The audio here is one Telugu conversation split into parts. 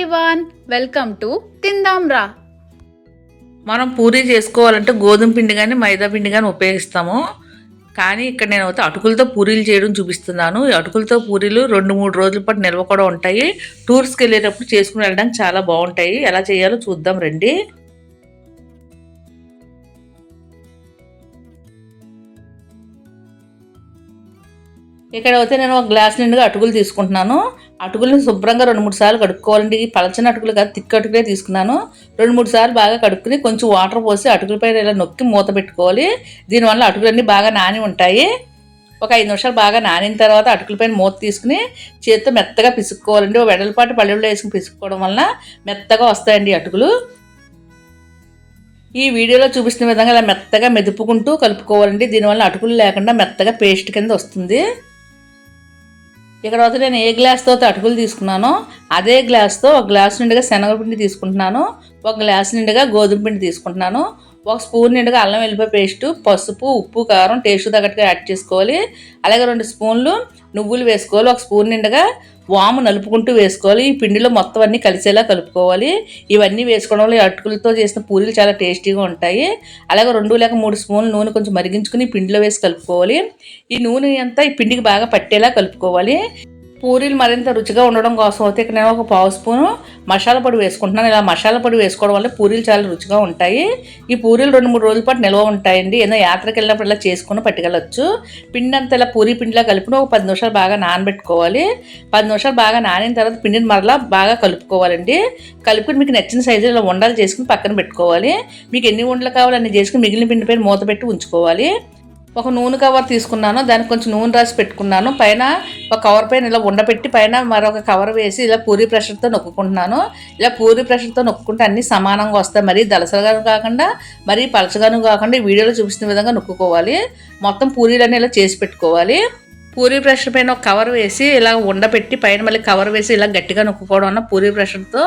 ఎవ్రీవన్ వెల్కమ్ టు తిందాం రా మనం పూరీ చేసుకోవాలంటే గోధుమ పిండి కానీ మైదా పిండి కానీ ఉపయోగిస్తాము. కానీ ఇక్కడ నేను అయితే అటుకులతో పూరీలు చేయడం చూపిస్తున్నాను. ఈ అటుకులతో పూరీలు రెండు మూడు రోజుల పాటు నిల్వ కూడా ఉంటాయి. టూర్స్కి వెళ్ళేటప్పుడు చేసుకుని వెళ్ళడానికి చాలా బాగుంటాయి. ఎలా చేయాలో చూద్దాం రండి. ఇక్కడ అయితే నేను ఒక గ్లాస్ నిండుగా అటుకులు తీసుకుంటున్నాను. అటుకుల్ని శుభ్రంగా రెండు మూడు సార్లు కడుక్కోవాలండి. ఈ పలచని అటుకులు కాదు తిక్క అటుకులే తీసుకున్నాను. రెండు మూడు సార్లు బాగా కడుక్కుని కొంచెం వాటర్ పోసి అటుకుల పైన ఇలా నొక్కి మూత పెట్టుకోవాలి. దీనివల్ల అటుకులన్నీ బాగా నాని ఉంటాయి. ఒక ఐదు నిమిషాలు బాగా నానిన తర్వాత అటుకుల పైన మూత తీసుకుని చేతితో మెత్తగా పిసుక్కోవాలండి. ఓ వెడల్పాటి పల్లెల్లో వేసుకుని పిసుక్కోవడం వలన మెత్తగా వస్తాయండి అటుకులు. ఈ వీడియోలో చూపిస్తున్న విధంగా ఇలా మెత్తగా మెదుపుకుంటూ కలుపుకోవాలండి. దీనివల్ల అటుకులు లేకుండా మెత్తగా పేస్ట్ కింద వస్తుంది. ఇక్కడ వద్ద నేను ఏ గ్లాస్తో అయితే అటుకులు తీసుకున్నానో అదే గ్లాస్తో ఒక గ్లాస్ నిండుగా శనగపిండి తీసుకుంటున్నాను. ఒక గ్లాస్ నిండుగా గోధుమ పిండి తీసుకుంటున్నాను. ఒక స్పూన్ నిండుగా అల్లం వెల్లిపాయ పేస్ట్ పసుపు ఉప్పు కారం టేస్ట్ తగ్గట్టుగా యాడ్ చేసుకోవాలి. అలాగే రెండు స్పూన్లు నువ్వులు వేసుకోవాలి. ఒక స్పూన్ నిండుగా వాము నలుపుకుంటూ వేసుకోవాలి. ఈ పిండిలో మొత్తం అన్నీ కలిసేలా కలుపుకోవాలి. ఇవన్నీ వేసుకోవడం వల్ల ఈ అటుకులతో చేసిన పూరీలు చాలా టేస్టీగా ఉంటాయి. అలాగే రెండు లేక మూడు స్పూన్లు నూనె కొంచెం మరిగించుకుని పిండిలో వేసి కలుపుకోవాలి. ఈ నూనె అంతా ఈ పిండికి బాగా పట్టేలా కలుపుకోవాలి. పూరీలు మరింత రుచిగా ఉండడం కోసం అయితే ఇక్కడ నేను ఒక పావు స్పూను మసాలా పొడి వేసుకుంటున్నాను. ఇలా మసాలా పొడి వేసుకోవడం వల్ల పూరీలు చాలా రుచిగా ఉంటాయి. ఈ పూరీలు రెండు మూడు రోజుల పాటు నిల్వ ఉంటాయండి. ఏదో యాత్రకు వెళ్ళినప్పుడు ఇలా చేసుకుని పట్టుకెళ్ళచ్చు. పిండి అంతా ఇలా పూరీ పిండిలా కలుపుని ఒక పది నిమిషాలు బాగా నానబెట్టుకోవాలి. పది నిమిషాలు బాగా నానిన తర్వాత పిండిని మరలా బాగా కలుపుకోవాలండి. కలుపుకుని మీకు నచ్చిన సైజులో ఇలా ఉండలు చేసుకుని పక్కన పెట్టుకోవాలి. మీకు ఎన్ని ఉండలు కావాలో చేసుకుని మిగిలిన పిండి పైన మూత పెట్టి ఉంచుకోవాలి. ఒక నూనె కవర్ తీసుకున్నాను దానికి కొంచెం నూనె రాసి పెట్టుకున్నాను. పైన ఒక కవర్ పైన ఇలా ఉండబెట్టి పైన మరొక కవర్ వేసి ఇలా పూరి ప్రెషర్తో నొక్కుంటున్నాను ఇలా పూరి ప్రెషర్తో నొక్కుంటే అన్నీ సమానంగా వస్తాయి. మరీ దలసలుగాను కాకుండా మరీ పలచగాను కాకుండా వీడియోలో చూపిస్తున్న విధంగా నొక్కుకోవాలి. మొత్తం పూరీలన్నీ ఇలా చేసి పెట్టుకోవాలి. పూరి ప్రెషర్ పైన ఒక కవర్ వేసి ఇలా ఉండపెట్టి పైన మళ్ళీ కవర్ వేసి ఇలా గట్టిగా నొక్కుకోవడం వల్ల పూరి ప్రెషర్తో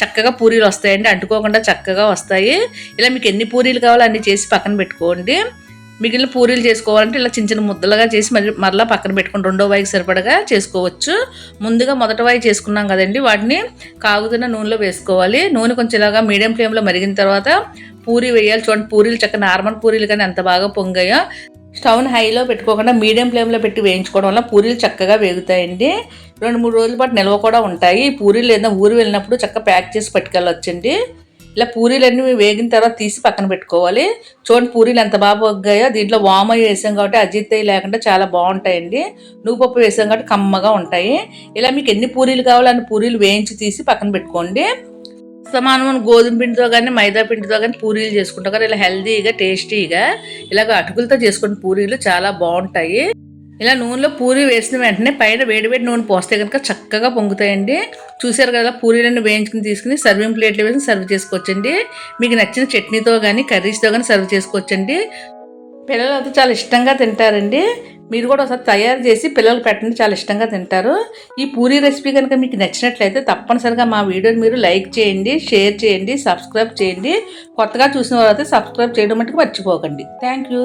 చక్కగా పూరీలు వస్తాయండి. అంటుకోకుండా చక్కగా వస్తాయి. ఇలా మీకు ఎన్ని పూరీలు కావాలో అన్ని చేసి పక్కన పెట్టుకోండి. మిగిలిన పూరీలు చేసుకోవాలంటే ఇలా చిన్న చిన్న ముద్దలుగా చేసి మరి మరలా పక్కన పెట్టుకుని రెండో వాయికి సరిపడగా చేసుకోవచ్చు. ముందుగా మొదట వాయి చేసుకున్నాం కదండి వాటిని కాగుతున్న నూనెలో వేసుకోవాలి. నూనె కొంచెం ఇలాగా మీడియం ఫ్లేమ్లో మరిగిన తర్వాత పూరి వేయాలి. చూడండి పూరీలు చక్క నార్మల్ పూరీలు కానీ ఎంత బాగా పొంగాయో. స్టవ్ని హైలో పెట్టుకోకుండా మీడియం ఫ్లేమ్లో పెట్టి వేయించుకోవడం వల్ల పూరీలు చక్కగా వేగుతాయండి. రెండు మూడు రోజుల పాటు నిల్వ కూడా ఉంటాయి. పూరీలు ఏదైనా ఊరు వెళ్ళినప్పుడు చక్కగా ప్యాక్ చేసి పట్టుకెళ్ళొచ్చండి. ఇలా పూరీలన్నీ వేగిన తర్వాత తీసి పక్కన పెట్టుకోవాలి. చూడండి పూరీలు ఎంత బాగా పొగ్గాయో దీంట్లో వామ వేసాం కాబట్టి అజీర్తయ్య లేకుండా చాలా బాగుంటాయండి. నువ్వుపప్పు వేసాం కాబట్టి కమ్మగా ఉంటాయి. ఇలా మీకు ఎన్ని పూరీలు కావాలో అన్ని పూరీలు వేయించి తీసి పక్కన పెట్టుకోండి. సమానమైన గోధుమ పిండితో కానీ మైదా పిండితో కానీ పూరీలు చేసుకుంటాం కానీ ఇలా హెల్తీగా టేస్టీగా ఇలాగ అటుకులతో చేసుకున్న పూరీలు చాలా బాగుంటాయి. ఇలా నూనెలో పూరి వేసిన వెంటనే పైన వేడివేడి నూనె పోస్తే కనుక చక్కగా పొంగుతాయండి. చూశారు కదా పూరీలను వేయించుకుని తీసుకుని సర్వింగ్ ప్లేట్లు వేసి సర్వ్ చేసుకోవచ్చండి. మీకు నచ్చిన చట్నీతో కానీ కర్రీస్తో కానీ సర్వ్ చేసుకోవచ్చండి. పిల్లలు అయితే చాలా ఇష్టంగా తింటారండి. మీరు కూడా ఒకసారి తయారు చేసి పిల్లలు పెట్టండి చాలా ఇష్టంగా తింటారు. ఈ పూరీ రెసిపీ కనుక మీకు నచ్చినట్లయితే తప్పనిసరిగా మా వీడియోని మీరు లైక్ చేయండి షేర్ చేయండి సబ్స్క్రైబ్ చేయండి. కొత్తగా చూసిన వారైతే సబ్స్క్రైబ్ చేయడం మటుకు మర్చిపోకండి. Thank you